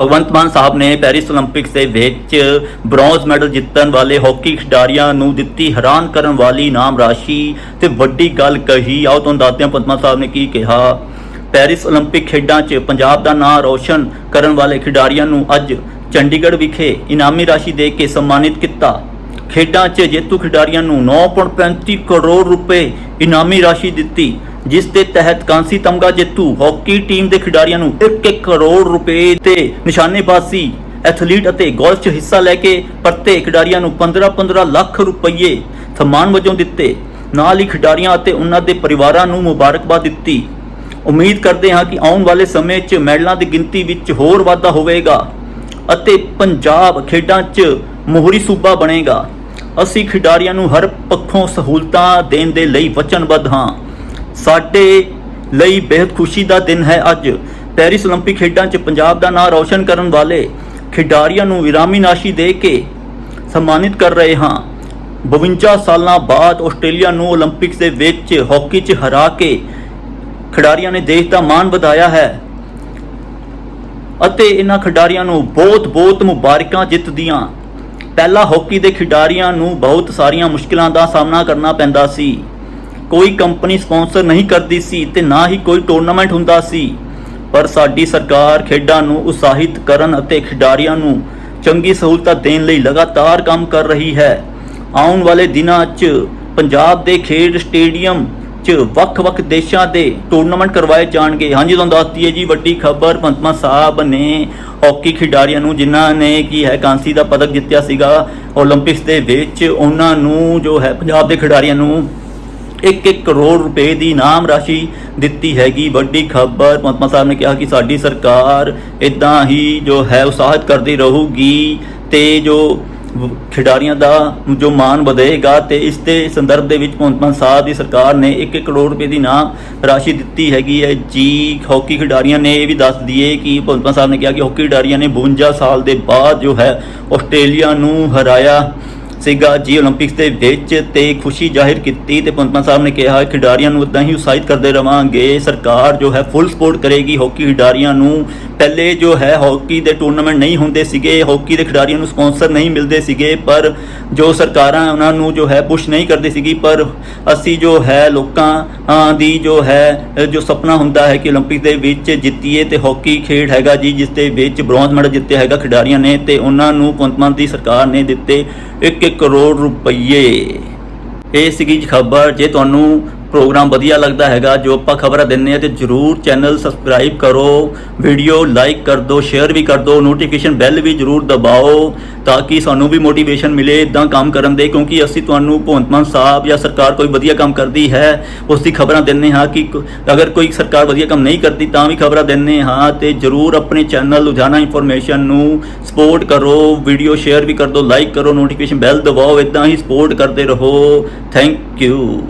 ਭਗਵੰਤ ਮਾਨ ਸਾਹਿਬ ਨੇ ਪੈਰਿਸ 올림픽ਸ ਦੇ ਵਿੱਚ ਬ੍ਰੌਂਜ਼ ਮੈਡਲ ਜਿੱਤਣ ਵਾਲੇ ਹਾਕੀ ਖਿਡਾਰੀਆਂ ਨੂੰ ਦਿੱਤੀ ਹੈਰਾਨ ਕਰਨ ਵਾਲੀ ਨਾਮ ਰਾਸ਼ੀ ਤੇ ਵੱਡੀ ਗੱਲ ਕਹੀ। ਆਓ ਤੁਹਾਨੂੰ ਦੱਸਦੇ ਪਦਮਾ ਸਾਹਿਬ ਨੇ ਕੀ ਕਿਹਾ। ਪੈਰਿਸ 올림픽 ਖੇਡਾਂ 'ਚ ਪੰਜਾਬ ਦਾ ਨਾਂ ਰੌਸ਼ਨ ਕਰਨ ਵਾਲੇ ਖਿਡਾਰੀਆਂ ਨੂੰ ਅੱਜ ਚੰਡੀਗੜ੍ਹ ਵਿਖੇ ਇਨਾਮੀ ਰਾਸ਼ੀ ਦੇ ਕੇ ਸਨਮਾਨਿਤ ਕੀਤਾ। ਖੇਡਾਂ 'ਚ ਜੇਤੂ ਖਿਡਾਰੀਆਂ ਨੂੰ 9.35 ਕਰੋੜ ਰੁਪਏ ਇਨਾਮੀ ਰਾਸ਼ੀ ਦਿੱਤੀ। ਜਿਸ ਦੇ ਤਹਿਤ ਕਾਂਸੀ ਤਮਗਾ ਜੇਤੂ ਹਾਕੀ ਟੀਮ ਦੇ ਖਿਡਾਰੀਆਂ ਨੂੰ 1-1 ਕਰੋੜ ਰੁਪਏ ਤੇ ਨਿਸ਼ਾਨੇਬਾਜ਼ੀ, ਐਥਲੀਟ ਅਤੇ ਗੋਲਫ 'ਚ ਹਿੱਸਾ ਲੈ ਕੇ ਪਰਤੇ ਖਿਡਾਰੀਆਂ ਨੂੰ 15-15 ਲੱਖ ਰੁਪਏ ਸਨਮਾਨ ਵਜੋਂ ਦਿੱਤੇ। ਨਾਲ ਹੀ ਖਿਡਾਰੀਆਂ ਅਤੇ ਉਹਨਾਂ ਦੇ ਪਰਿਵਾਰਾਂ ਨੂੰ ਮੁਬਾਰਕਬਾਦ ਦਿੱਤੀ। ਉਮੀਦ ਕਰਦੇ ਹਾਂ ਕਿ ਆਉਣ ਵਾਲੇ ਸਮੇਂ 'ਚ ਮੈਡਲਾਂ ਦੀ ਗਿਣਤੀ ਵਿੱਚ ਹੋਰ ਵਾਧਾ ਹੋਵੇਗਾ ਅਤੇ ਪੰਜਾਬ ਖੇਡਾਂ 'ਚ ਮੋਹਰੀ ਸੂਬਾ ਬਣੇਗਾ। ਅਸੀਂ ਖਿਡਾਰੀਆਂ ਨੂੰ ਹਰ ਪੱਖੋਂ ਸਹੂਲਤਾਂ ਦੇਣ ਦੇ ਲਈ ਵਚਨਬੱਧ ਹਾਂ। ਸਾਡੇ ਲਈ ਬੇहद ਖੁਸ਼ੀ ਦਾ ਦਿਨ ਹੈ ਅੱਜ। ਪੈਰਿਸ 올림픽 ਖੇਡਾਂ 'ਚ ਪੰਜਾਬ ਦਾ ਨਾਮ ਰੌਸ਼ਨ ਕਰਨ ਵਾਲੇ ਖਿਡਾਰੀਆਂ ਨੂੰ ਵਿਰਾਮੀ ਨਾਸ਼ੀ ਦੇ ਕੇ ਸਨਮਾਨਿਤ ਕਰ ਰਹੇ ਹਾਂ। 52 ਸਾਲਾਂ ਬਾਅਦ ਆਸਟ੍ਰੇਲੀਆ ਨੂੰ 올림픽ਸ ਦੇ ਵਿੱਚ ਹਾਕੀ 'ਚ ਹਰਾ ਕੇ ਖਿਡਾਰੀਆਂ ਨੇ ਦੇਸ਼ ਦਾ ਮਾਣ ਵਧਾਇਆ ਹੈ ਅਤੇ ਇਹਨਾਂ ਖਿਡਾਰੀਆਂ ਨੂੰ ਬਹੁਤ-ਬਹੁਤ ਮੁਬਾਰਕਾਂ ਜਿੱਤ ਦੀਆਂ ਪਹਿਲਾ ਹਾਕੀ ਦੇ ਖਿਡਾਰੀਆਂ ਨੂੰ ਬਹੁਤ ਸਾਰੀਆਂ ਮੁਸ਼ਕਲਾਂ ਦਾ ਸਾਹਮਣਾ ਕਰਨਾ ਪੈਂਦਾ ਸੀ। ਕੋਈ ਕੰਪਨੀ ਸਪਾਂਸਰ ਨਹੀਂ ਕਰਦੀ ਸੀ ਤੇ ਨਾ ਹੀ ਕੋਈ ਟੂਰਨਾਮੈਂਟ ਹੁੰਦਾ ਸੀ। ਪਰ ਸਾਡੀ ਸਰਕਾਰ ਖੇਡਾਂ ਨੂੰ ਉਤਸ਼ਾਹਿਤ ਕਰਨ ਅਤੇ ਖਿਡਾਰੀਆਂ ਨੂੰ ਚੰਗੀ ਸਹੂਲਤਾਂ ਦੇਣ ਲਈ ਲਗਾਤਾਰ ਕੰਮ ਕਰ ਰਹੀ ਹੈ। ਆਉਣ ਵਾਲੇ ਦਿਨਾਂ 'ਚ ਪੰਜਾਬ ਦੇ ਖੇਡ ਸਟੇਡੀਅਮ 'ਚ ਵੱਖ-ਵੱਖ ਦੇਸ਼ਾਂ ਦੇ ਟੂਰਨਾਮੈਂਟ ਕਰਵਾਏ ਜਾਣਗੇ। ਹਾਂਜੀ, ਤੁਹਾਨੂੰ ਦੱਸਦੀ ਹੈ ਜੀ, ਵੱਡੀ ਖਬਰ ਪੰਤਮਾ ਸਾਹਿਬ ਨੇ ਹਾਕੀ ਖਿਡਾਰੀਆਂ ਨੂੰ, ਜਿਨ੍ਹਾਂ ਨੇ ਕੀ ਹੈ, ਕਾਂਸੀ ਦਾ ਪਦਕ ਜਿੱਤਿਆ ਸੀਗਾ, 올림픽ਸ ਦੇ ਵਿੱਚ, ਉਹਨਾਂ ਨੂੰ ਜੋ ਹੈ ਪੰਜਾਬ ਦੇ ਖਿਡਾਰੀਆਂ ਨੂੰ 1-1 ਕਰੋੜ ਰੁਪਏ ਦੀ ਇਨਾਮ ਰਾਸ਼ੀ ਦਿੱਤੀ ਹੈਗੀ। ਵੱਡੀ ਖਬਰ ਪੰਤਮਾ ਸਾਹਿਬ ਨੇ ਕਿਹਾ ਕਿ ਸਾਡੀ ਸਰਕਾਰ ਇਦਾਂ ਹੀ ਜੋ ਹੈ ਉਤਸ਼ਾਹਿਤ ਕਰਦੀ ਰਹੂਗੀ ਤੇ ਜੋ ਖਿਡਾਰੀਆਂ ਦਾ ਜੋ ਮਾਣ ਵਧੇਗਾ ਤੇ ਇਸ ਦੇ ਸੰਦਰਭ ਦੇ ਵਿੱਚ ਪੰਤਮਾ ਸਾਹਿਬ ਦੀ ਸਰਕਾਰ ਨੇ 1-1 ਕਰੋੜ ਰੁਪਏ ਦੀ ਨਾਮ ਰਾਸ਼ੀ ਦਿੱਤੀ ਹੈਗੀ ਹੈ। ਜੀ, ਹਾਕੀ ਖਿਡਾਰੀਆਂ ਨੇ ਇਹ ਵੀ ਦੱਸ ਦਈਏ ਕਿ ਪੰਤਮਾ ਸਾਹਿਬ ਨੇ ਕਿਹਾ ਕਿ ਹਾਕੀ ਖਿਡਾਰੀਆਂ ਨੇ 52 ਸਾਲ ਦੇ ਬਾਅਦ ਜੋ ਹੈ, ਆਸਟ੍ਰੇਲੀਆ ਨੂੰ ਹਰਾਇਆ। ਸੀਗਾ ਜੀ 올림픽ਸ ਦੇ ਵਿੱਚ ਤੇ ਖੁਸ਼ੀ ਜ਼ਾਹਿਰ ਕੀਤੀ ਤੇ ਪੰਤਮਾ ਸਾਹਿਬ ਨੇ ਕਿਹਾ, ਖਿਡਾਰੀਆਂ ਨੂੰ ਇਦਾਂ ਹੀ ਉਤਸ਼ਾਹਿਤ ਕਰਦੇ ਰਵਾਂਗੇ। ਸਰਕਾਰ ਜੋ ਹੈ ਫੁੱਲ ਸਪੋਰਟ ਕਰੇਗੀ ਹਾਕੀ ਖਿਡਾਰੀਆਂ ਨੂੰ। ਪਹਿਲੇ ਜੋ ਹੈ ਹਾਕੀ ਦੇ ਟੂਰਨਾਮੈਂਟ ਨਹੀਂ ਹੁੰਦੇ ਸੀਗੇ ਹਾਕੀ ਦੇ ਖਿਡਾਰੀਆਂ ਨੂੰ ਸਪਾਂਸਰ ਨਹੀਂ ਮਿਲਦੇ ਸੀਗੇ, ਪਰ ਜੋ ਸਰਕਾਰਾਂ ਉਹਨਾਂ ਨੂੰ ਜੋ ਹੈ ਪੁਸ਼ ਨਹੀਂ ਕਰਦੀ ਸੀਗੀ, ਪਰ ਅਸੀਂ ਜੋ ਹੈ ਲੋਕਾਂ ਦੀ ਜੋ ਹੈ, ਜੋ ਸੁਪਨਾ ਹੁੰਦਾ ਹੈ ਕਿ 올림픽ਸ ਦੇ ਵਿੱਚ ਜਿੱਤੀਏ ਤੇ ਹਾਕੀ ਖੇਡ ਹੈਗਾ ਜੀ, ਜਿਸ ਦੇ ਵਿੱਚ ਬ੍ਰੌਂਜ਼ ਮੈਡਲ ਜਿੱਤਿਆ ਹੈਗਾ ਖਿਡਾਰੀਆਂ ਨੇ ਤੇ ਉਹਨਾਂ ਨੂੰ ਪੰਤਮਾ ਦੀ ਸਰਕਾਰ ਨੇ ਦਿੱਤੇ ਇੱਕ ਕਰੋੜ ਰੁਪਏ ਇਹ ਸੀਗੀ ਖਬਰ ਜੇ ਤੁਹਾਨੂੰ ਪ੍ਰੋਗਰਾਮ ਵਧੀਆ ਲੱਗਦਾ ਹੈਗਾ, ਜੋ ਆਪਾਂ ਖਬਰਾਂ ਦਿੰਨੇ ਆ ਤੇ ਜਰੂਰ ਚੈਨਲ ਸਬਸਕ੍ਰਾਈਬ ਕਰੋ, ਵੀਡੀਓ ਲਾਈਕ ਕਰ ਦਿਓ, ਸ਼ੇਅਰ ਵੀ ਕਰ ਦਿਓ ਨੋਟੀਫਿਕੇਸ਼ਨ ਬੈਲ ਵੀ ਜਰੂਰ ਦਬਾਓ ਤਾਂ ਕਿ ਸਾਨੂੰ ਵੀ ਮੋਟੀਵੇਸ਼ਨ ਮਿਲੇ ਇਦਾਂ ਕੰਮ ਕਰਨ ਦੇ, ਕਿਉਂਕਿ ਅਸੀਂ ਤੁਹਾਨੂੰ ਭਗਵੰਤ ਮਾਨ ਸਾਹਿਬ ਜਾਂ ਸਰਕਾਰ ਕੋਈ ਵਧੀਆ ਕੰਮ ਕਰਦੀ ਹੈ ਉਸ ਦੀ ਖਬਰਾਂ ਦਿੰਨੇ ਹਾਂ ਕਿ ਅਗਰ ਕੋਈ ਸਰਕਾਰ ਵਧੀਆ ਕੰਮ ਨਹੀਂ ਕਰਦੀ ਤਾਂ ਵੀ ਖਬਰਾਂ ਦਿੰਨੇ ਹਾਂ ਤੇ ਜਰੂਰ ਆਪਣੇ ਚੈਨਲ ਲੁਧਿਆਣਾ ਇਨਫੋਰਮੇਸ਼ਨ ਨੂੰ ਸਪੋਰਟ ਕਰੋ, ਵੀਡੀਓ ਸ਼ੇਅਰ ਵੀ ਕਰ ਦਿਓ ਲਾਈਕ ਕਰੋ ਨੋਟੀਫਿਕੇਸ਼ਨ ਬੈਲ ਦਬਾਓ, ਇਦਾਂ ਹੀ ਸਪੋਰਟ ਕਰਦੇ ਰਹੋ। Thank you